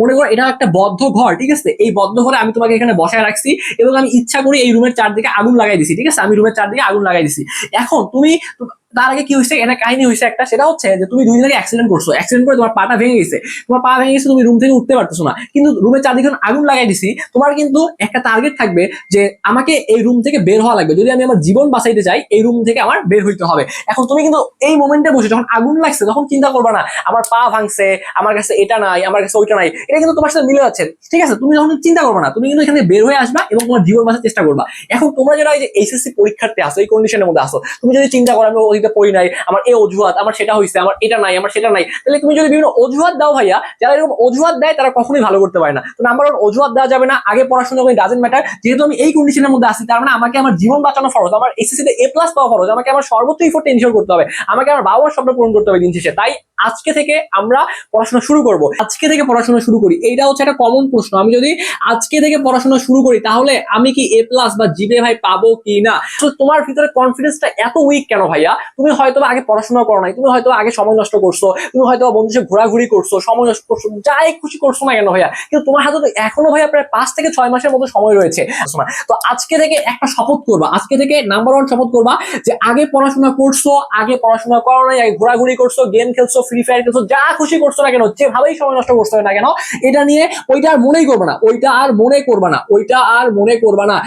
মনে করো এটা একটা বদ্ধ ঘর, ঠিক আছে? এই বদ্ধ ঘরে আমি তোমাকে এখানে বসায় রাখছি এবং আমি ইচ্ছা করে এই রুমের চারদিকে আগুন লাগাই দিছি, ঠিক আছে? আমি রুমের চারদিকে আগুন লাগাই দিছি। এখন তুমি তার আগে কি হয়েছে এটা কাহিনী হয়েছে একটা, সেটা হচ্ছে যে তুমি দুই দিন আগে অ্যাক্সিডেন্ট করছ। অ্যাক্সিডেন্ট করে তোমার পাটা ভেঙে গেছে। তোমার পা ভেঙে গেছে, তুমি রুম থেকে উঠতে পারতেছো না। কিন্তু রুমের চারদিকে আগুন লাগাই দিছি। তোমার কিন্তু একটা টার্গেট থাকবে যে আমাকে এই রুম থেকে বের হওয়া লাগবে। যদি আমি আমার জীবন বাঁচাইতে চাই, এই রুম থেকে আমার বের হইতে হবে। এখন তুমি কিন্তু এই মোমেন্টে বসে, যখন আগুন লাগছে, তখন চিন্তা করবে না, আমার পা ভাঙছে, আমার কাছে এটা নাই, আমার কাছে ওইটা নাই। এটা কিন্তু তোমার সাথে মিলে যাচ্ছে। ঠিক আছে? তুমি যখন চিন্তা করবে না। তুমি কিন্তু এখানে বের হয়ে আসবা এবং তোমার জীবন বাঁচার চেষ্টা করবা। এখন তোমরা যারা এই যে এইচএসসি পরীক্ষার্থী আসো এই কন্ডিশনের মধ্যে আসো তুমি যদি চিন্তা করো, আমি অতীতে পড়ি নাই, আমার এই অজুহাত, আমার সেটা হয়েছে আমার এটা নাই, আমার সেটা নাই। তাহলে তুমি যদি বিভিন্ন অজুহাত দাও ভাইয়া, যারা এরকম অজুহাত দেয়, তারা কখনোই ভালো করতে পারে না। তো নাম্বার ওয়ান অজুহাত দেওয়া যাবে না, আগে পড়াশোনা করে ডাজেন্ট ম্যাটার যেহেতু আমি এই কন্ডিশনের মধ্যে আছি, তার মানে আমাকে আমার জীবন বাঁচানো ফরজ, আমার এসএসসি তে এ প্লাস পাওয়া ফরজ, আমাকে আমার সর্বোচ্চ ইফোর্ট এনশিওর করতে হবে, আমাকে আমার বাবা মার স্বপ্ন পূরণ করতে হবে দিন শেষে। তাই আজকে থেকে আমরা পড়াশোনা শুরু করব। আজকে থেকে পড়াশোনা শুরু করি, এইটা হচ্ছে একটা কমন প্রশ্ন। আমি যদি আজকে থেকে পড়াশোনা শুরু করি, তাহলে আমি কি এ প্লাস বা জিপে ভাই পাবো কি না তো তোমার ভিতরে কনফিডেন্সটা এত উইক কেন ভাইয়া? তুমি হয়তো আগে পড়াশোনা করো নাই, তুমি হয়তো আগে সময় নষ্ট করছ, তুমি হয়তো বা বন্ধুদের সাথে ঘোরাঘুরি করছ, সময় নষ্ট করছ, যাই খুশি করছ না কেন ভাইয়া? কিন্তু তোমার হাতে তো এখনও ভাইয়া প্রায় পাঁচ থেকে ছয় মাসের মতো সময় রয়েছে তো আজকে থেকে একটা শপথ করবা, আজকে থেকে নাম্বার ওয়ান শপথ করবা যে আগে পড়াশোনা করছ, আগে পড়াশোনা করো নাই, আগে ঘোরাঘুরি করছ গেম খেলছো ফ্রি ফায়ার খেলছো, যা খুশি করছ না কেন, যেভাবেই সময় নষ্ট করছ না কেন, এটা নিয়ে ওইটা আর মনেই করবে না, ওইটা আর মনে করবে না, ওইটা আর মনে করবে না।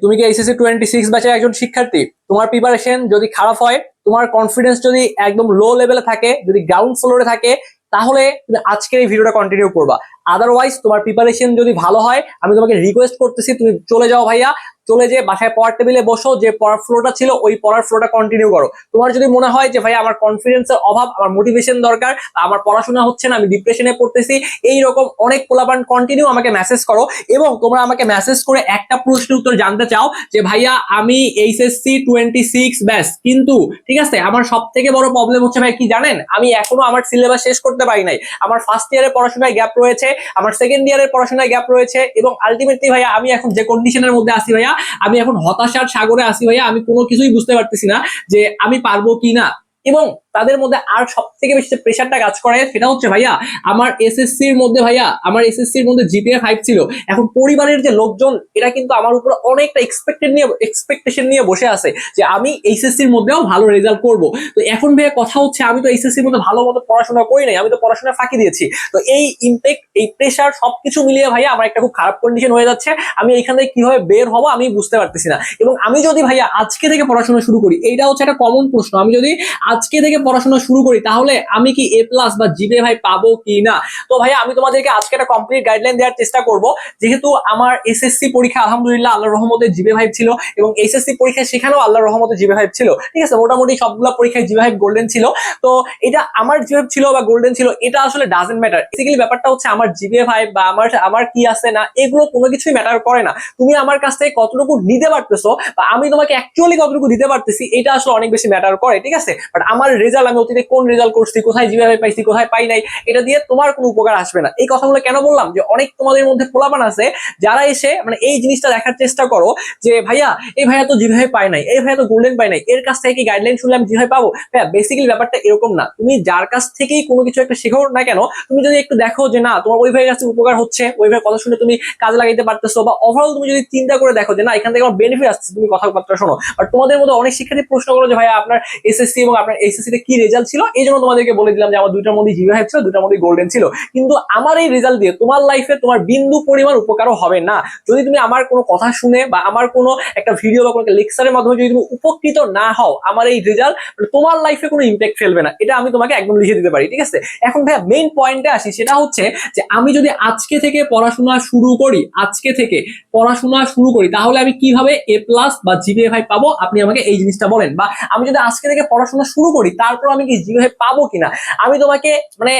তুমি কি এইচএসসি টোয়েন্টি সিক্স ব্যাচের একজন শিক্ষার্থী? তোমার প্রিপারেশন যদি খারাপ হয়, তোমার কনফিডেন্স যদি একদম লো লেভেলে থাকে, যদি গ্রাউন্ড ফ্লোরে থাকে, তাহলে তুমি আজকের এই ভিডিওটা কন্টিনিউ করবা। আদারওয়াইজ তোমার প্রিপারেশন যদি ভালো হয়, আমি তোমাকে রিকোয়েস্ট করতেছি, তুমি চলে যাও ভাইয়া। চলে যে বাসায় পড়ার টেবিলে বসো, যে পড়ার ফ্লোটা ছিল, ওই পড়ার ফ্লোটা কন্টিনিউ করো। তোমার যদি মনে হয় যে ভাই আমার কনফিডেন্সের অভাব, আমার মোটিভেশন দরকার, আমার পড়াশোনা হচ্ছে না, আমি ডিপ্রেশনে পড়তেছি এই রকম অনেক পোলাপান কন্টিনিউ আমাকে মেসেজ করো। এবং তোমরা আমাকে মেসেজ করে একটা প্রশ্নের উত্তর জানতে চাও যে, ভাইয়া, আমি এইচএসসি টোয়েন্টি সিক্স ব্যাস, কিন্তু, ঠিক আছে, আমার সব থেকে বড় প্রবলেম হচ্ছে ভাই কি জানেন? আমি এখনও আমার সিলেবাস শেষ করতে পারি নাই। আমার ফার্স্ট ইয়ারের পড়াশোনায় গ্যাপ রয়েছে আমার সেকেন্ড ইয়ারের পড়াশোনায় গ্যাপ রয়েছে এবং আলটিমেটলি ভাইয়া, আমি এখন যে কন্ডিশনের মধ্যে আসি ভাইয়া, আমি এখন হতাশার সাগরে আসি ভাইয়া, আমি কোনো কিছুই বুঝতে পারতেছি না যে আমি পারব কি না। এবং তাদের মধ্যে আর সব থেকে বেশি প্রেশারটা কাজ করে, সেটা হচ্ছে ভাইয়া, আমার এসএসসির মধ্যে ভাইয়া, আমার এসএসসির মধ্যে জিপিএ ফাইভ ছিল। এখন পরিবারের যে লোকজন, এরা কিন্তু আমার উপর অনেকটা এক্সপেক্টেড নিয়ে এক্সপেকটেশন নিয়ে বসে আছে যে আমি এইচএসসির মধ্যেও ভালো রেজাল্ট করব। তো এখন ভাইয়া কথা হচ্ছে, আমি তো এইচএসসির মধ্যে ভালো মতো পড়াশোনা করি নাই, আমি তো পড়াশোনা ফাঁকি দিয়েছি। তো এই ইম্প্যাক্ট এই প্রেশার সবকিছু মিলিয়ে ভাইয়া আমার একটা খুব খারাপ কন্ডিশন হয়ে যাচ্ছে। আমি এখান থেকে কীভাবে বের হব আমি বুঝতে পারতেছি না। এবং আমি যদি ভাইয়া আজকে থেকে পড়াশোনা শুরু করি, এইটা হচ্ছে একটা কমন প্রশ্ন। আমি যদি আজকে থেকে পড়াশোনা শুরু করি, তাহলে আমি কি এ প্লাস বা জিপে ভাই পাবো কি না? তো ভাইয়া, আমি তোমাদেরকে আজকে একটা কমপ্লিট গাইডলাইন দেওয়ার চেষ্টা করব। যেহেতু আমার এসএসসি পরীক্ষা, আলহামদুলিল্লাহ, আল্লাহর রহমতে জিবে ভাইব ছিল এবং এসএসসি পরীক্ষা সেখানেও আল্লাহর রহমতে জিবে ভাইব ছিল। ঠিক আছে, মোটামুটি সবগুলো পরীক্ষায় জিবে ভাইব গোল্ডেন ছিল। তো এটা আমার জিবে ছিল বা গোল্ডেন ছিল, এটা আসলে ডাজেন্ট ম্যাটার বেসিক্যালি ব্যাপারটা হচ্ছে আমার জিবে ভাইব বা আমার আমার কি আছে না, এগুলো কোনো কিছুই ম্যাটার করে না। তুমি আমার কাছ থেকে কতটুকু নিতে পারতেছো বা আমি তোমাকে অ্যাকচুয়ালি কতটুকু দিতে পারতেছি, এটা আসলে অনেক বেশি ম্যাটার করে, ঠিক আছে? বাট আমার রেজাল্ট আমি অতীতে কোন রেজাল্ট করছি, কোথায় জিভাবে পাইছি, কোথায় পাই নাই, এটা দিয়ে তোমার কোনো উপকার আসবে না। এই কথাগুলো কেন বললাম? যে অনেক তোমাদের মধ্যে পোলাপান আছে, যারা এসে মানে এই জিনিসটা দেখার চেষ্টা করো, যে ভাইয়া, এই ভাইয়া তো জিভাবে পায় নাই, এই ভাইয়া তো গোল্ডেন পায় নাই, এর কাছ থেকে কি গাইডলাইন শুনলে আমি জিভাবে পাবো? ভাইয়া বেসিক্যালি ব্যাপারটা এরকম না। তুমি যার কাছ থেকেই কোনো কিছু একটা শেখো না কেন, তুমি যদি একটু দেখো যে না, তোমার ওই ভাইয়ের কাছে উপকার হচ্ছে, ওই ভাইয়ের কথা শুনে তুমি কাজে লাগাইতে পারতেছো, বা ওভারঅল তুমি যদি চিন্তা করে দেখো যে না, এখান থেকে আমার বেনিফিট আসছে, তুমি কথাবার্তা শোনো। আর তোমাদের মধ্যে অনেক শিক্ষার্থী প্রশ্ন করো যে ভাইয়া, আপনার এসএসসি এবং আপনার এসএসসি কি রেজাল্ট ছিল? এই জন্য তোমাদেরকে বলে দিলাম যে আমার দুইটার মধ্যে জিরো ছিল, দুইটার মধ্যে গোল্ডেন ছিল। কিন্তু আমার এই রেজাল্ট দিয়ে তোমার লাইফে তোমার বিন্দু পরিমাণ উপকারও হবে না। যদি তুমি আমার কোনো কথা শুনে বা আমার কোনো একটা ভিডিও বা কোনো লেকচারের মাধ্যমে যদি তুমি উপকৃত না হও, আমার এই রেজাল্ট তোমার লাইফে কোনো ইম্প্যাক্ট ফেলবে না। এটা আমি তোমাকে একদম লিখে দিতে পারি, ঠিক আছে? এখন ভাইয়া মেইন পয়েন্টে আসি, সেটা হচ্ছে যে আমি যদি আজকে থেকে পড়াশোনা শুরু করি, আজকে থেকে পড়াশোনা শুরু করি, তাহলে আমি কীভাবে এ প্লাস বা জিপিএ ভাই পাবো? আপনি আমাকে এই জিনিসটা বলেন। বা আমি যদি আজকে থেকে পড়াশোনা শুরু করি তারপর আমি কি জিপিএ পাবো কিনা? আমি তোমাকে মানে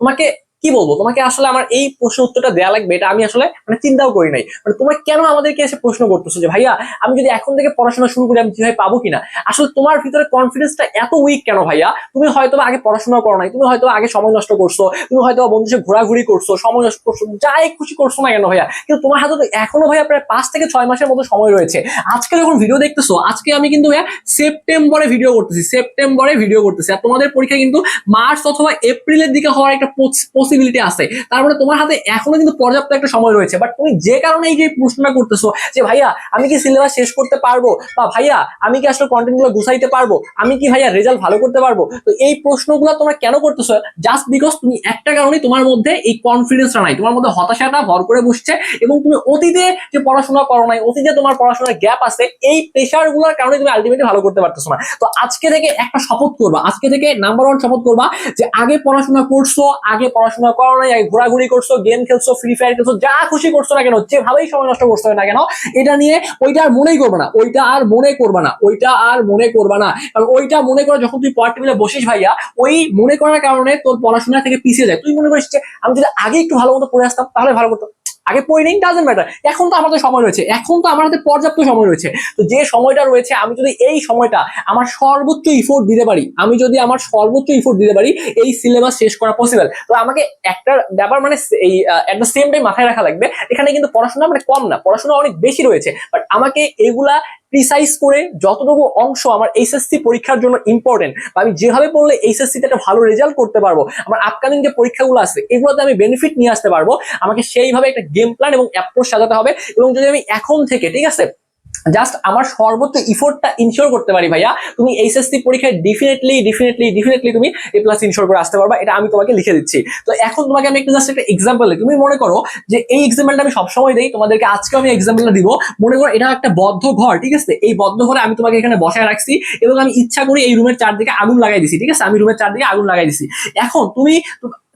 তোমাকে কি বলব? তোমাকে আসলে আমার এই প্রশ্ন উত্তরটা দেওয়া লাগবে, এটা আমি আসলে মানে চিন্তাও করি নাই। মানে তোমরা কেন আমাদেরকে এসে প্রশ্ন করতেছো যে, ভাইয়া, আমি যদি এখন থেকে পড়াশোনা শুরু করি, আমি কীভাবে পাবো কিনা? আসলে তোমার ভিতরে কনফিডেন্সটা এত উইক কেন ভাইয়া? তুমি হয়তো আগে পড়াশোনা করো নাই, তুমি হয়তো আগে সময় নষ্ট করছ, তুমি হয়তো বন্ধুর সাথে ঘোরাঘুরি করছ, সময় নষ্ট করছ, যাই খুশি করছ না কেন ভাইয়া? কিন্তু তোমার হাতে তো এখনও ভাইয়া প্রায় পাঁচ থেকে ছয় মাসের মতো সময় রয়েছে। আজকে যখন ভিডিও দেখতেছো, আজকে আমি কিন্তু ভাইয়া সেপ্টেম্বরে ভিডিও করতেছি সেপ্টেম্বরে ভিডিও করতেছি। আর তোমাদের পরীক্ষা কিন্তু মার্চ অথবা এপ্রিলের দিকে হওয়ার একটা পসিবিলিটি পসিবিলিটি আছে। তার মানে তোমার হাতে এখনও কিন্তু পর্যাপ্ত একটা সময় রয়েছে। বাট তুমি যে কারণে এই যে প্রশ্নটা করতেছো যে, ভাইয়া, আমি কি সিলেবাস শেষ করতে পারব? বা, ভাইয়া, আমি কি আসলে কন্টেন্টগুলো গুছাইতে পারব? আমি কি, ভাইয়া রেজাল্ট ভালো করতে পারব? তো এই প্রশ্নগুলো তোমরা কেন করতেছো? জাস্ট বিকজ তুমি একটা কারণে তোমার মধ্যে এই কনফিডেন্সটা নাই। তোমার মধ্যে হতাশাটা ভর করে বসছে এবং তুমি অতীতে যে পড়াশোনা করো নাই, অতীতে তোমার পড়াশোনার গ্যাপ আছে, এই প্রেশারগুলোর কারণে তুমি আলটিমেটলি ভালো করতে পারতেছো না। তো আজকে থেকে একটা শপথ করবা। আজকে থেকে নাম্বার ওয়ান শপথ করবা যে, আগে পড়াশোনা করছ, আগে পড়াশোনা করো নাই ঘোরাঘুরি করছ গেম খেলছো ফ্রি ফায়ার খেলছো, যা খুশি করছ না কেন, যেভাবেই সময় নষ্ট করছ না কেন, এটা নিয়ে ওইটা আর মনেই করবে না, ওইটা আর মনে করবে না, ওইটা আর মনে করবে না। কারণ ওইটা মনে করো যখন তুই পড়ার টেবিলে বসিস ভাইয়া, ওই মনে করার কারণে তোর পড়াশোনা থেকে পিছিয়ে যায়। তুই মনে করিস যে, আমি যদি আগে একটু ভালো মতো পড়ে আসতাম, তাহলে ভালো করতাম। আগে পড়ে নেই ডাজেন্ট ম্যাটার এখন তো আমাদের সময় রয়েছে। এখন তো আমার হাতে পর্যাপ্ত সময় রয়েছে। তো যে সময়টা রয়েছে, আমি যদি এই সময়টা আমার সর্বোচ্চ ইফোর্ট দিতে পারি, আমি যদি আমার সর্বোচ্চ ইফোর্ট দিতে পারি, এই সিলেবাস শেষ করা পসিবল তো আমাকে একটা ব্যাপার মানে এই এট দ্য সেম টাইম মাথায় রাখা লাগবে। এখানে কিন্তু পড়াশোনা মানে কম না, পড়াশোনা অনেক বেশি রয়েছে। বাট আমাকে এগুলা প্রিসাইজ করে যতটুকু অংশ আমার এইচএসসি পরীক্ষার জন্য ইম্পর্টেন্ট বা আমি যেভাবে পড়লে এইচএসসিতে একটা ভালো রেজাল্ট করতে পারব, আমার আপকামিং যে পরীক্ষাগুলো আছে, এগুলোতে আমি বেনিফিট নিয়ে আসতে পারব, আমাকে সেইভাবে একটা গেম প্ল্যান এবং অ্যাপ্রোচ সাজাতে হবে, এবং যদি আমি এখন থেকে, ঠিক আছে জাস্ট আমার সর্বোচ্চ ইফোর্টটা ইনশিওর করতে পারি ভাইয়া, তুমি এইচএসসি পরীক্ষায় ডেফিনেটলি ডেফিনেটলি ডেফিনেটলি তুমি এ প্লাস ইনশিওর করে আসতে পারবা, এটা আমি তোমাকে লিখে দিচ্ছি। তো এখন তোমাকে আমি একটা জাস্ট একটা এক্সাম্পল তুমি মনে করো যে এই এক্সাম্পলটা আমি সবসময় দিই, তোমাদেরকে আজকে আমি এক্সাম্পলটা দিব। মনে করো এটা একটা বদ্ধ ঘর, ঠিক আছে? এই বদ্ধ ঘরে আমি তোমাকে এখানে বসায় রাখছি এবং আমি ইচ্ছা করি এই রুমের চারদিকে আগুন লাগাই দিছি, ঠিক আছে? আমি রুমের চারদিকে আগুন লাগাই দিছি। এখন তুমি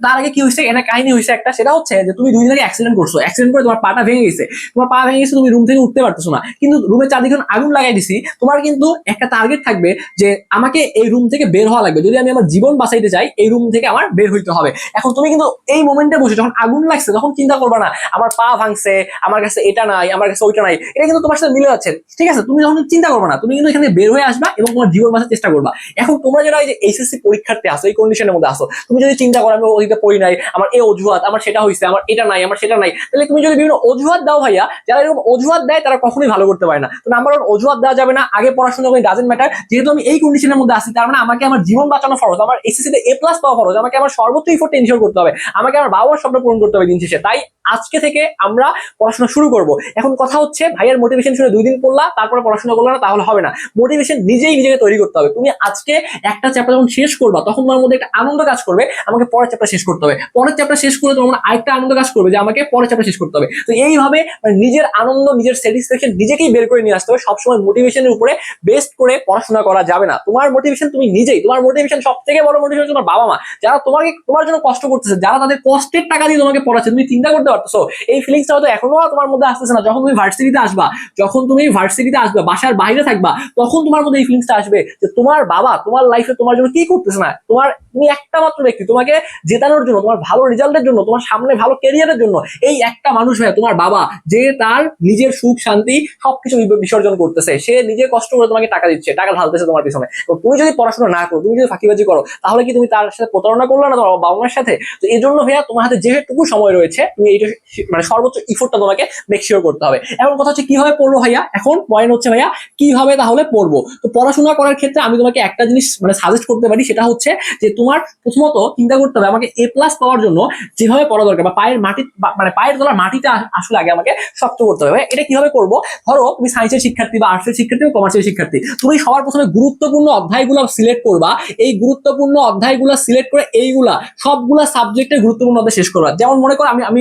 তার আগে কি হয়েছে? এটা কাহিনী হয়েছে একটা, সেটা হচ্ছে যে তুমি দুই দিন আগে অ্যাক্সিডেন্ট করছ। অ্যাক্সিডেন্ট করে তোমার পাটা ভেঙে গেছে। তোমার পা ভেঙে গেছে, তুমি রুম থেকে উঠতে পারতেছো না। কিন্তু রুমের চারদিকে আগুন লাগাই দিছি, তোমার কিন্তু একটা টার্গেট থাকবে যে আমাকে এই রুম থেকে বের হওয়া লাগবে। যদি আমি আমার জীবন বাঁচাইতে চাই, এই রুম থেকে আমার বের হইতে হবে। এখন তুমি কিন্তু এই মোমেন্টে বসে, যখন আগুন লাগছে, তখন চিন্তা করবে না, আমার পা ভাঙছে, আমার কাছে এটা নাই, আমার কাছে ওইটা নাই। এটা কিন্তু তোমার সাথে মিলে যাচ্ছে। ঠিক আছে? তুমি যখন চিন্তা করবে না। তুমি কিন্তু এখানে বের হয়ে আসবা এবং তোমার জীবন বাঁচার চেষ্টা করবা। এখন তোমরা যারা এই যে এইচএসসি পরীক্ষার্থী আসো এই কন্ডিশনের মধ্যে আসো তুমি যদি চিন্তা করো, আমি ওইটা পড়ি নাই, আমার এই অজুহাত, আমার সেটা হয়েছে আমার এটা নাই, আমার সেটা নাই। তাহলে তুমি যদি বিভিন্ন অজুহাত দাও ভাইয়া, যারা এরকম অজুহাত দেয়, তারা কখনোই ভালো করতে পারে না। তো নাম্বার ওয়ান অজুহাত দেওয়া যাবে না, আগে পড়াশোনা করে ডাজেন্ট ম্যাটার যেহেতু আমি এই কন্ডিশনের মধ্যে আছি, তার মানে আমাকে আমার জীবন বাঁচানো ফরজ, আমার এসএসসি তে এ প্লাস পাওয়া ফরজ, আমাকে আমার সর্বোচ্চ ইফোর্ট এনশিওর করতে হবে, আমাকে আমার বাবা মার স্বপ্ন পূরণ করতে হবে দিন শেষে। তাই আজকে থেকে আমরা পড়াশোনা শুরু করব। এখন কথা হচ্ছে, ভাইয়ের মোটিভেশন শুনে দুই দিন পড়লা, তারপরে পড়াশোনা করলে না, তাহলে হবে না। মোটিভেশন নিজেই নিজেকে তৈরি করতে হবে। তুমি আজকে একটা চ্যাপ্টার যখন শেষ করবা, তখন তোমার মধ্যে একটা আনন্দ কাজ করবে, আমাকে পরের চ্যাপ্টার শেষ করতে হবে। পরের চ্যাপ্টার শেষ করে তোমার আরেকটা আনন্দ কাজ করবে যে আমাকে পরের চ্যাপ্টার শেষ করতে হবে। তো এইভাবে মানে নিজের আনন্দ, নিজের স্যাটিসফ্যাকশন নিজেকেই বের করে নিয়ে আসতে হবে। সবসময় মোটিভেশনের উপরে বেস্ট করে পড়াশোনা করা যাবে না। তোমার মোটিভেশন তুমি নিজেই, তোমার মোটিভেশন সব থেকে বড় মোটিভেশন তোমার বাবা মা যারা তোমাকে, তোমার জন্য কষ্ট করতেছে, যারা তাদের কষ্টের টাকা দিয়ে তোমাকে পড়াচ্ছে, তুমি চিন্তা করতে পারতেছো। এই ফিলিংসটা হয়তো এখনও তোমার মধ্যে আসতেছে না। যখন তুমি ভার্সিটিতে আসবা, যখন তুমি ভার্সিটিতে আসবা, বাসার বাইরে থাকবা, তখন তোমার মধ্যে এই ফিলিংসটা আসবে যে তোমার বাবা তোমার লাইফে তোমার জন্য কি করতেছে না? তোমার, তুমি একটা মাত্র ব্যক্তি, তোমাকে জেতানোর জন্য, তোমার ভালো রেজাল্টের জন্য, তোমার সামনে ভালো ক্যারিয়ারের জন্য, এই একটা মানুষ ভাই তোমার বাবা, যে তার নিজের সুখ, শান্তি সবকিছু বিসর্জন করতেছে, সে নিজে কষ্ট করে তোমাকে টাকা দিচ্ছে, টাকা ঢালতেছে তোমার পিছনে। তুমি যদি পড়াশোনা না করো, তুমি যদি ফাঁকিবাজি করো, তাহলে কি তুমি তার সাথে প্রতারণা করল না তোমার বাবা মার সাথে? তো এই জন্য ভাইয়া তোমার হাতে যেটুকু সময় রয়েছে, তুমি এইটা মানে সর্বোচ্চ ইফোর্টটা তোমাকে মেক শিওর করতে হবে। এখন কথা হচ্ছে কীভাবে পড়ব ভাইয়া? এখন পয়েন্ট হচ্ছে ভাইয়া, কীভাবে তাহলে পড়ব? তো পড়াশোনা করার ক্ষেত্রে আমি তোমাকে একটা জিনিস মানে সাজেস্ট করতে পারি, সেটা হচ্ছে যে তোমার প্রথমত চিন্তা করতে হবে, আমাকে এ প্লাস পাওয়ার জন্য যেভাবে পড়া দরকার, বা পায়ের মাটি মানে পায়ের তলার মাটিতে আসলে আগে আমাকে শক্ত করতে হবে। এটা কীভাবে করব? ধরো, তুমি সায়েন্সের শিক্ষার্থী বা আর্টসের শিক্ষার্থী বা কমার্সের শিক্ষার্থী, তুমি সবার প্রথমে গুরুত্বপূর্ণ অধ্যায়গুলো সিলেক্ট করবা। এই গুরুত্বপূর্ণ অধ্যায়গুলো সিলেক্ট করে এইগুলা, সবগুলা সাবজেক্টের গুরুত্বপূর্ণ অধ্যায় শেষ করবা। যেমন মনে করো, আমি আমি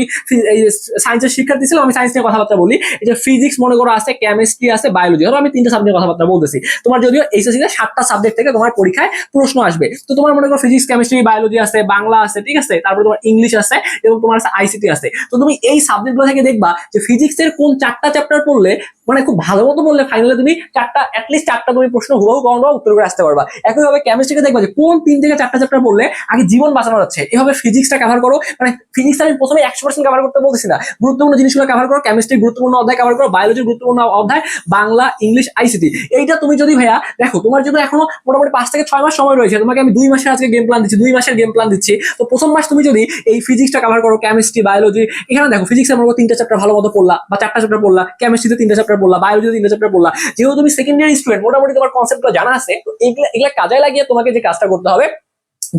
সায়েন্সের শিক্ষার্থী ছিলাম, আমি সায়েন্স নিয়ে কথাবার্তা বলি। এই যে ফিজিক্স মনে করো আছে কেমিস্ট্রি আছে বায়োলজি ধরো আমি তিনটা সাবজেক্ট কথাবার্তা বলতেছি। তোমার যদিও এইচএসসি তে সাতটা সাবজেক্ট থেকে তোমার পরীক্ষায় প্রশ্ন আসবে। তো তোমার মনে করো ফিজিক্স কেমিস্ট্রি বায়োলজি আছে, বাংলা আছে ঠিক আছে? তারপরে তোমার ইংলিশ আছে এবং তোমার আছে আইসিটি আছে। তো তুমি এই সাবজেক্টগুলো থেকে দেখবা যে ফিজিক্সের কোন চারটা চ্যাপ্টার পড়লে মানে খুব ভালো মতো বললে ফাইনালে তুমি চারটা অ্যাটলিস্ট চারটা তুমি প্রশ্ন হুবহু কমন বা উত্তর করে আসতে পারবা। একইভাবে কেমিস্ট্রিকে দেখবা যে কোন তিন থেকে চারটা চ্যাপ্টার পড়লে আগে জীবন বাঁচানো যাচ্ছে। এভাবে ফিজিক্সটা কভার করো মানে ফিজিক্স আমি প্রথমে একশো পার্সেন্ট কভার করতে বলতেছি না। গুরুত্বপূর্ণ জিনিসগুলো কভার করো কেমিস্ট্রি গুরুত্বপূর্ণ অধ্যায় কভার করো বায়োলজির গুরুত্বপূর্ণ অধ্যায়, বাংলা, ইংলিশ আইসিটি এইটা তুমি যদি ভাইয়া, দেখো, তোমার যদি এখনও মোটামুটি পাঁচ থেকে ছয় মাস সময় রয়েছে, তোমাকে আমি দুই মাসের আজকে গেম প্ল্যান দিচ্ছি, দুই মাসের গেম প্ল্যান দিচ্ছি। তো প্রথম মাস তুমি যদি এই ফিজিক্সটা কভার করো কেমিস্ট্রি বায়োলজি এখানে দেখো ফিজিক্সের মনে করো তিনটা চ্যাপ্টার ভালো মতো পড়লা বা চারটা চ্যাপ্টার পড়লা কেমিস্ট্রিতে তিনটা চ্যাপ্টার পড়লা যদি তিনটা চ্যাপ্টার বললা, যেহেতু তুমি সেকেন্ড ইয়ার স্টুডেন্ট মোটামুটি তোমার কনসেপ্টগুলো জানা আছে, তো এইগুলা এগুলা কাজে লাগিয়ে তোমাকে যে কাজটা করতে হবে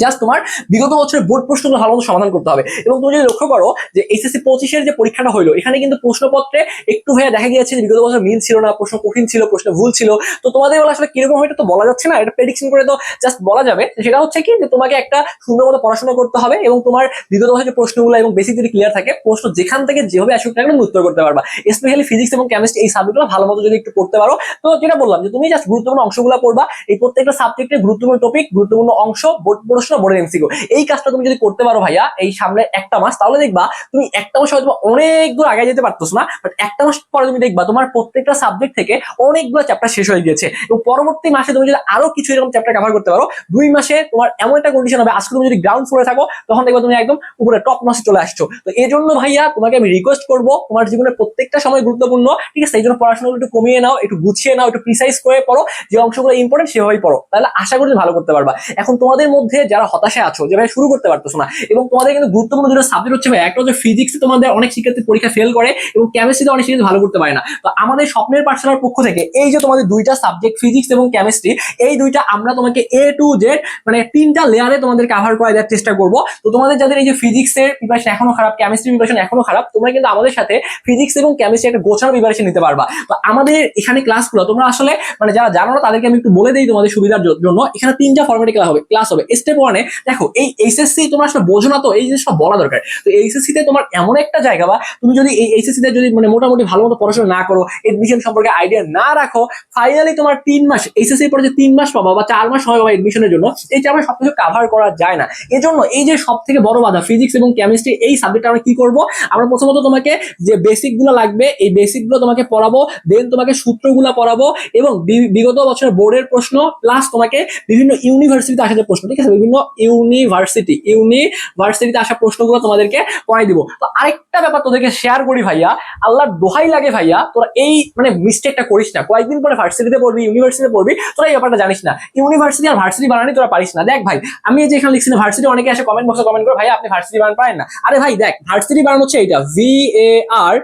জাস্ট তোমার বিগত বছরের বোর্ড প্রশ্নগুলো ভালো মতো সমাধান করতে হবে। এবং তুমি যদি লক্ষ্য করো যে এসএসসি পঁচিশের যে পরীক্ষাটা হলো এখানে কিন্তু প্রশ্নপত্রে একটু হয়ে দেখা গিয়েছে যে বিগত বছর মিল ছিল না, প্রশ্ন কঠিন ছিল, প্রশ্ন ভুল ছিল। তো তোমাদের বলে আসলে কীরকম এটা তো বলা যাচ্ছে না, এটা প্রেডিকশন করে তো জাস্ট বলা যাবে। সেটা হচ্ছে কি যে তোমাকে একটা সুন্দর মতো পড়াশোনা করতে হবে এবং তোমার বিগত বছরের প্রশ্নগুলো এবং বেসিক যদি ক্লিয়ার থাকে, প্রশ্ন যেখান থেকে যেভাবে আসুক না উত্তর করতে পারবা। স্পেশালি ফিজিক্স এবং কেমিস্ট্রি এই সাবজেক্টগুলো ভালো মতো যদি একটু পড়তে পারো, তো যেটা বললাম যে তুমি জাস্ট গুরুত্বপূর্ণ অংশগুলো পড়বা। এই প্রত্যেকটা সাবজেক্টের গুরুত্বপূর্ণ টপিক গুরুত্বপূর্ণ অংশ, বোর্ড প্রশ্ন বোর্ডের এমসিকিউ এই কাজটা তুমি যদি করতে পারো ভাইয়া, এই সামনে একটা মাস, তাহলে দেখবা তুমি একটা মাস হয়তো অনেক দূর আগে যেতে পারতো না বাট একটা মাস পরে তুমি দেখবা তোমার প্রত্যেকটা সাবজেক্ট থেকে অনেকগুলো চ্যাপ্টার শেষ হয়ে গিয়েছে। এবং পরবর্তী মাসে তুমি যদি আরও কিছু এরকম চ্যাপ্টার কভার করতে পারো, দুই মাসে তোমার এমন একটা কন্ডিশন হবে, আজকে তুমি যদি গ্রাউন্ড ফ্লোরে থাকো, তখন দেখবা তুমি একদম উপরে টপ মাসে চলে আসছো। তো এই জন্য ভাইয়া তোমাকে আমি রিকোয়েস্ট করব, তোমার জীবনের প্রত্যেকটা সময় গুরুত্বপূর্ণ, ঠিক আছে? এই জন্য পড়াশোনাগুলো একটু কমিয়ে নাও, একটু গুছিয়ে নাও, একটু প্রিসাইজ করে পড়ো, যে অংশগুলো ইম্পর্টেন্ট সেভাবেই পড়ো। তাহলে আশা করি ভালো করতে পারবা। এখন তোমাদের মধ্যে যারা হতাশায় আছো, যে ভাই শুরু করতে পারতেছো না, এবং তোমাদের কিন্তু গুরুত্বপূর্ণ দুটো সাবজেক্ট হচ্ছে ভাই, একটা হচ্ছে ফিজিক্সে তোমাদের অনেক শিক্ষার্থী পরীক্ষা ফেল করে, এবং কেমিস্ট্রিতে অনেক শিক্ষার্থী ভালো করতে পারে না। তো আমাদের স্বপ্নের পাঠশালার পক্ষ থেকে এই যে তোমাদের দুইটা সাবজেক্ট ফিজিক্স এবং কেমিস্ট্রি এই দুইটা আমরা তোমাকে এ টু জেড মানে তিনটা লেয়ারে তোমাদের কাভার করে দেওয়ার চেষ্টা করব। তো তোমাদের যাদের এই যে ফিজিক্সের প্রিপারেশন এখনও খারাপ কেমিস্ট্রি প্রিপারেশন এখনও খারাপ, তোমরা কিন্তু আমাদের সাথে ফিজিক্স এবং কেমিস্ট্রি একটা গোছানো প্রিপারেশন নিতে পারবা। তো আমাদের এখানে ক্লাসগুলো তোমরা আসলে মানে যারা জানো না, তাদেরকে আমি একটু বলে দিই তোমাদের সুবিধার জন্য। এখানে তিনটা ফর্মেটে ক্লাস হবে ক্লাস হবে স্টেপ ওয়ানে দেখো, এই এইচএসসি তোমরা আসলে বোঝো না তো, এই জিনিসটা বলা দরকার। তো এইচএসসি তে তোমার এমন একটা জায়গা বা তুমি যদি এই এইচএসসি তে যদি মানে মোটামুটি ভালো মতো পড়াশোনা না করো এডমিশন সম্পর্কে আইডিয়া না রাখো ফাইনালি তোমার তিন মাস এইচএসসি পরে যে তিন মাস পাবা বা চার মাস সময় পাবা এডমিশনের জন্য, এই চার মাস সবকিছু কাভার করা যায় না। এজন্য এই যে সব থেকে বড় বাধা ফিজিক্স এবং কেমিস্ট্রি এই সাবজেক্ট আমরা কি করব? আমরা প্রথমত তোমাকে যে বেসিকগুলো লাগবে, এই বেসিকগুলো তোমাকে পড়াবো দেন তোমাকে সূত্রগুলো পড়াবো এবং বিগত বছরের বোর্ডের প্রশ্ন প্লাস তোমাকে বিভিন্ন ইউনিভার্সিটিতে আসা যে প্রশ্ন, ঠিক আছে? বিভিন্ন ইউনিভার্সিটি ইউনিভার্সিটিতে আসা প্রশ্নগুলো তোমাদেরকে পড়াই দিব। তো আরেকটা ব্যাপার তোদেরকে শেয়ার করি ভাইয়া, আল্লাহর দোহাই লাগে ভাইয়া, তোরা এই মানে মিস্টেকটা করিস না। কয়েকদিন পরে ভার্সিটিতে পড়বি ইউনিভার্সিটিতে পড়বি, তোরা এই ব্যাপারটা জানিস না। ইউনিভার্সিটি আর ভার্সিটি বানানি তোরা পারিস না। দেখ ভাই, আমি যে এখানে লিখছি ভার্সিটি অনেকে আসে কমেন্ট বক্সে কমেন্ট করে ভাই আপনি ভার্সিটি বানান? পারেন না। আরে ভাই, দেখ ভার্সিটি বানানো হচ্ছে এইটা V A R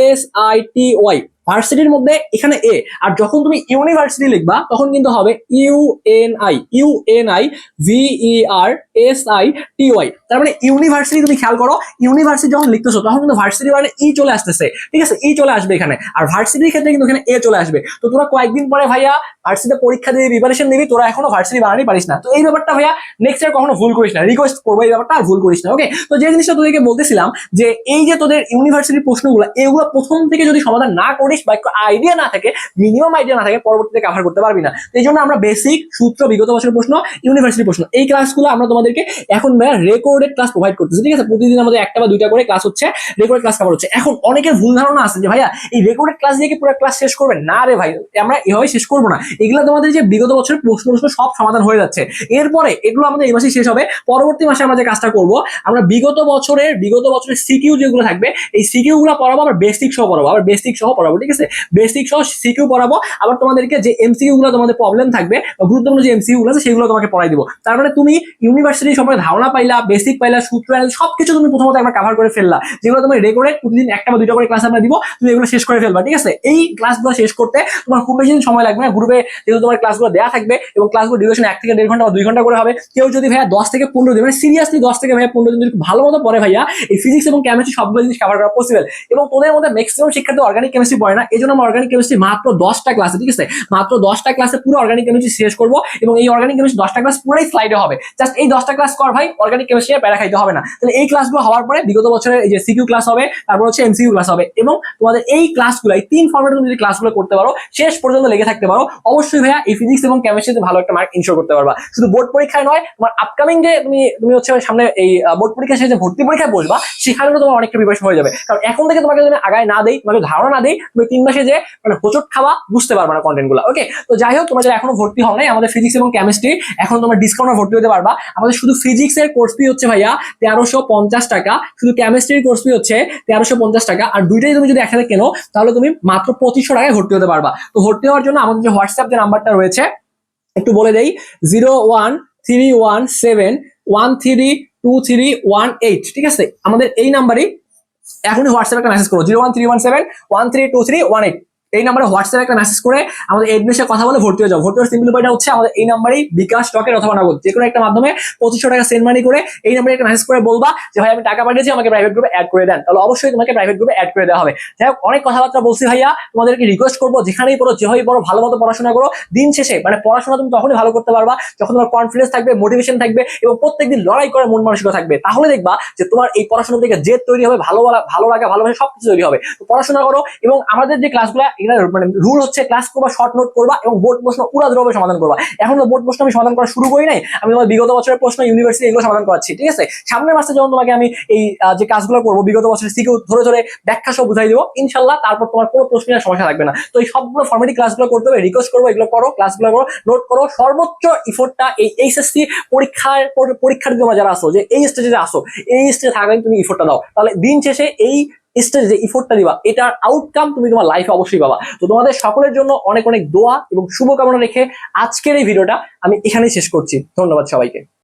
S I T Y ভার্সিটির মধ্যে এখানে এ আর যখন তুমি ইউনিভার্সিটি লিখবা, তখন কিন্তু হবে U N I U N I V E R S I T Y তার মানে ইউনিভার্সিটি তুমি খেয়াল করো ইউনিভার্সিটি যখন লিখতেছো, তখন কিন্তু ভার্সিটি মানে ই চলে আসতেছে, ঠিক আছে? ই চলে আসবে এখানে, আর ভার্সিটির ক্ষেত্রে কিন্তু এখানে এ চলে আসবে, তো তোরা কয়েকদিন পরে ভাইয়া ভার্সিটিতে পরীক্ষা দিয়ে প্রিপারেশন নিবি, তোরা এখনও ভার্সিটি বানানি পারিস না, তো এই ব্যাপারটা ভাইয়া নেক্সট ইয়ার কখনো ভুল করিস না রিকোয়েস্ট করব এই ব্যাপারটা, আর ভুল করিস না ওকে তো যে জিনিসটা তোদেরকে বলতেছিলাম, যে এই যে তোদের ইউনিভার্সিটির প্রশ্নগুলো, এগুলো প্রথম থেকে যদি সমাধান না করিস বা একটু আইডিয়া না থাকে মিনিমাম আইডিয়া না থাকে, পরবর্তীতে কাভার করতে পারবি না। এই জন্য আমরা বেসিক সূত্র, বিগত বছরের প্রশ্ন ইউনিভার্সিটি প্রশ্ন, এই ক্লাসগুলো আমরা তোমাদেরকে এখন রেকর্ডেড ক্লাস প্রোভাইড করতেছি, ঠিক আছে? প্রতিদিন আমাদের একটা বা দুইটা করে ক্লাস হচ্ছে রেকর্ডেড ক্লাস কভার হচ্ছে। এখন অনেকের ভুল ধারণা আছে যে ভাইয়া, এই রেকর্ডেড ক্লাস দিয়ে কি পুরো ক্লাস শেষ করবে? না রে ভাই, আমরা এভাবে শেষ করব না। এগুলো তোমাদের যে বিগত বছরের প্রশ্ন প্রশ্ন সব সমাধান হয়ে যাচ্ছে। এরপরে এগুলো আমাদের এই মাসে শেষ হবে। পরবর্তী মাসে আমরা যে কাজটা করব, আমরা বিগত বছরের বিগত বছরের সিকিউ যেগুলো থাকবে, এই সিকিউ গুলো পড়াবো আবার বেসিক সহ পড়াবো, আবার বেসিক সহ পড়াবো, ঠিক আছে? বেসিক সহ সিকিউ পড়াবো, আবার তোমাদেরকে যে এমসিকিউ গুলো তোমাদের প্রবলেম থাকবে গুরুত্বপূর্ণ যে এমসিকিউ গুলো আছে, সেগুলো তোমাকে পড়াই দিব। তার মানে তুমি ইউনিভার্সিটি সম্পর্কে ধারণা পাইলা বেসিক পাইলা, সূত্র সবকিছু তুমি প্রথমত একবার কাভার করে ফেললা। যেগুলো তুমি রেকর্ডেড প্রতিদিন একটা বা দুইটা করে ক্লাস আমরা দিব, তুমি এগুলো শেষ করে ফেলবা, ঠিক আছে? এই ক্লাসগুলো শেষ করতে তোমার খুব বেশি সময় লাগবে না। গ্রুপে যেহেতু তোমার ক্লাসগুলো দেওয়া থাকবে এবং ক্লাসগুলো ডিউরেশন এক থেকে দেড় ঘণ্টা বা দুই ঘণ্টা করে হবে, কেউ যদি ভাইয়া দশ থেকে পনেরো দিন মানে সিরিয়াসলি দশ থেকে ভাইয়া পনেরো দিন যদি ভালো মতো পড়ে ভাইয়া, এই ফিজিক্স এবং কেমিস্ট্রি সবগুলো জিনিস কভার করা পসিবল এবং তোদের মধ্যে ম্যাক্সিমাম শিক্ষার্থী অর্গানিক কেমিস্ট্রি পড়ে না। এই জন্য আমরা অর্গানিক কেমিস্ট্রি মাত্র দশটা ক্লাসে ঠিক আছে? মাত্র দশটা ক্লাসে পুরো অর্গানিক কেমিস্ট্রি শেষ করব এবং এই অর্গানিক কেমিস্ট্রি দশটা ক্লাস পুরোই স্লাইডে হবে। জাস্ট এই দশটা ক্লাস কর ভাই অর্গানিক কেমিস্ট্রি প্যারা খাইতে হবে না। তাহলে এই ক্লাসগুলো হওয়ার পরে বিগত বছরের এই যে সিকিউ ক্লাস হবে, তারপর হচ্ছে এমসিকিউ ক্লাস হবে এবং তোমাদের এই ক্লাসগুলো এই তিন ফর্মেটে তুমি যদি ক্লাসগুলো করতে পারো, শেষ পর্যন্ত লেগে থাকতে পারো। অবশ্যই ভাইয়া এই ফিজিক্স এবং কেমিস্ট্রিতে ভালো একটা মার্ক ইনশোর করতে পারবা। শুধু বোর্ড পরীক্ষায় নয়, তোমার আপকামিং যে তুমি তুমি হচ্ছে সামনে এই বোর্ড পরীক্ষা শেষে ভর্তি পরীক্ষায় বসবা, সেখানেও তোমার অনেকটা প্রিপারেশন হয়ে যাবে। কারণ এখন থেকে তোমাকে যদি আগায় না দেই, তোমাকে ধারণা না দেই, তুমি তিন মাসে যে মানে হোচট খাওয়া বুঝতে পারবা না কন্টেন্টগুলো। ওকে তো যাই হোক তোমরা যারা এখনও ভর্তি হও নাই, আমাদের ফিজিক্স এবং কেমিস্ট্রি এখন তোমরা ডিসকাউন্টে ভর্তি হতে পারবা। আমাদের শুধু ফিজিক্স এর কোর্স ফি হচ্ছে ভাইয়া তেরোশো পঞ্চাশ টাকা, শুধু কেমিস্ট্রির কোর্স ফি হচ্ছে তেরোশো পঞ্চাশ টাকা। আর দুইটাই তুমি যদি একসাথে কেনো, তাহলে তুমি মাত্র পঁচিশশো টাকায় ভর্তি হতে পারবা। তো ভর্তি হওয়ার জন্য আমাদের যে হোয়াটসঅ্যাপ যে নাম্বারটা রয়েছে, একটু বলে দেই zero one three one seven one three two three one eight ঠিক আছে? আমাদের এই নাম্বারই এখনই হোয়াটসঅ্যাপে একটা মেসেজ করো zero one three one seven one three two three one eight এই নাম্বারে হোয়াটসঅ্যাপে একটা মেসেজ করে আমাদের এডমিশনে কথা বলে ভর্তি হয়ে যাও। ভর্তি হওয়ার সিম্পল উপায়টা হচ্ছে আমাদের এই নাম্বারেই বিকাশ টকের অথবা নগদ, যে কোনো একটা মাধ্যমে পঁচিশশো টাকা সেন্ড মানি করে এই নাম্বারে একটা মেসেজ করে বলবা যে, ভাই, আমি টাকা পাঠিয়েছি, আমাকে প্রাইভেট গ্রুপে অ্যাড করে দেন। তাহলে অবশ্যই তোমাকে প্রাইভেট গ্রুপে অ্যাড করে দেওয়া হবে। যাই হোক, অনেক কথাবার্তা বলছি ভাইয়া, তোমাদেরকে রিকোয়েস্ট করব, যেখানেই পড়ো, যেভাবেই পড়ো, ভালো মতো পড়াশোনা করো। দিন শেষে মানে পড়াশোনা তুমি তখনই ভালো করতে পারবা যখন তোমার কনফিডেন্স থাকবে মোটিভেশন থাকবে এবং প্রত্যেকদিন লড়াই করে মন মানসিকতা থাকবে। তাহলে দেখবা যে তোমার এই পড়াশোনা থেকে জেদ তৈরি হবে, ভালো ভালো লাগা, ভালোবাসা সবকিছু তৈরি হবে। তো পড়াশোনা করো এবং আমাদের যে ক্লাসগুলো এখানে মানে রুল হচ্ছে ক্লাস করবা শর্ট নোট করবা এবং বোর্ড প্রশ্ন উড়াধুরভাবে সমাধান করবা। এখন তো বোর্ড প্রশ্ন আমি সমাধান করা শুরু করি নাই, আমি তোমার বিগত বছরের প্রশ্ন ইউনিভার্সিটি এগুলো সমাধান করাচ্ছি, ঠিক আছে? সামনের মাসে যখন তোমাকে আমি এই যে কাজগুলো করব, বিগত বছরের সিকিউ ধরে ধরে ব্যাখ্যা সব বুঝাই দিবো, ইনশাল্লাহ তারপর তোমার কোনো প্রশ্ন নিয়ে সমস্যা থাকবে না। তো এই সবগুলো ফর্মেটি ক্লাসগুলো করতে হবে রিকোয়েস্ট করব, এগুলো করো ক্লাসগুলো করো নোট করো, সর্বোচ্চ ইফোর্টটা এই এইচএসসি পরীক্ষার, পর- পরীক্ষার্থী তোমরা যারা আসো যে এই স্টেজে আসো এই স্টেজে থাকলে তুমি ইফোর্টটা দাও। তাহলে দিন শেষে এই স্টেজে যে ইফোর্টটা দিবা, এটার আউটকাম তুমি তোমার লাইফে অবশ্যই পাবা। তো তোমাদের সকলের জন্য অনেক অনেক দোয়া এবং শুভকামনা রেখে আজকের এই ভিডিওটা আমি এখানেই শেষ করছি। ধন্যবাদ সবাইকে।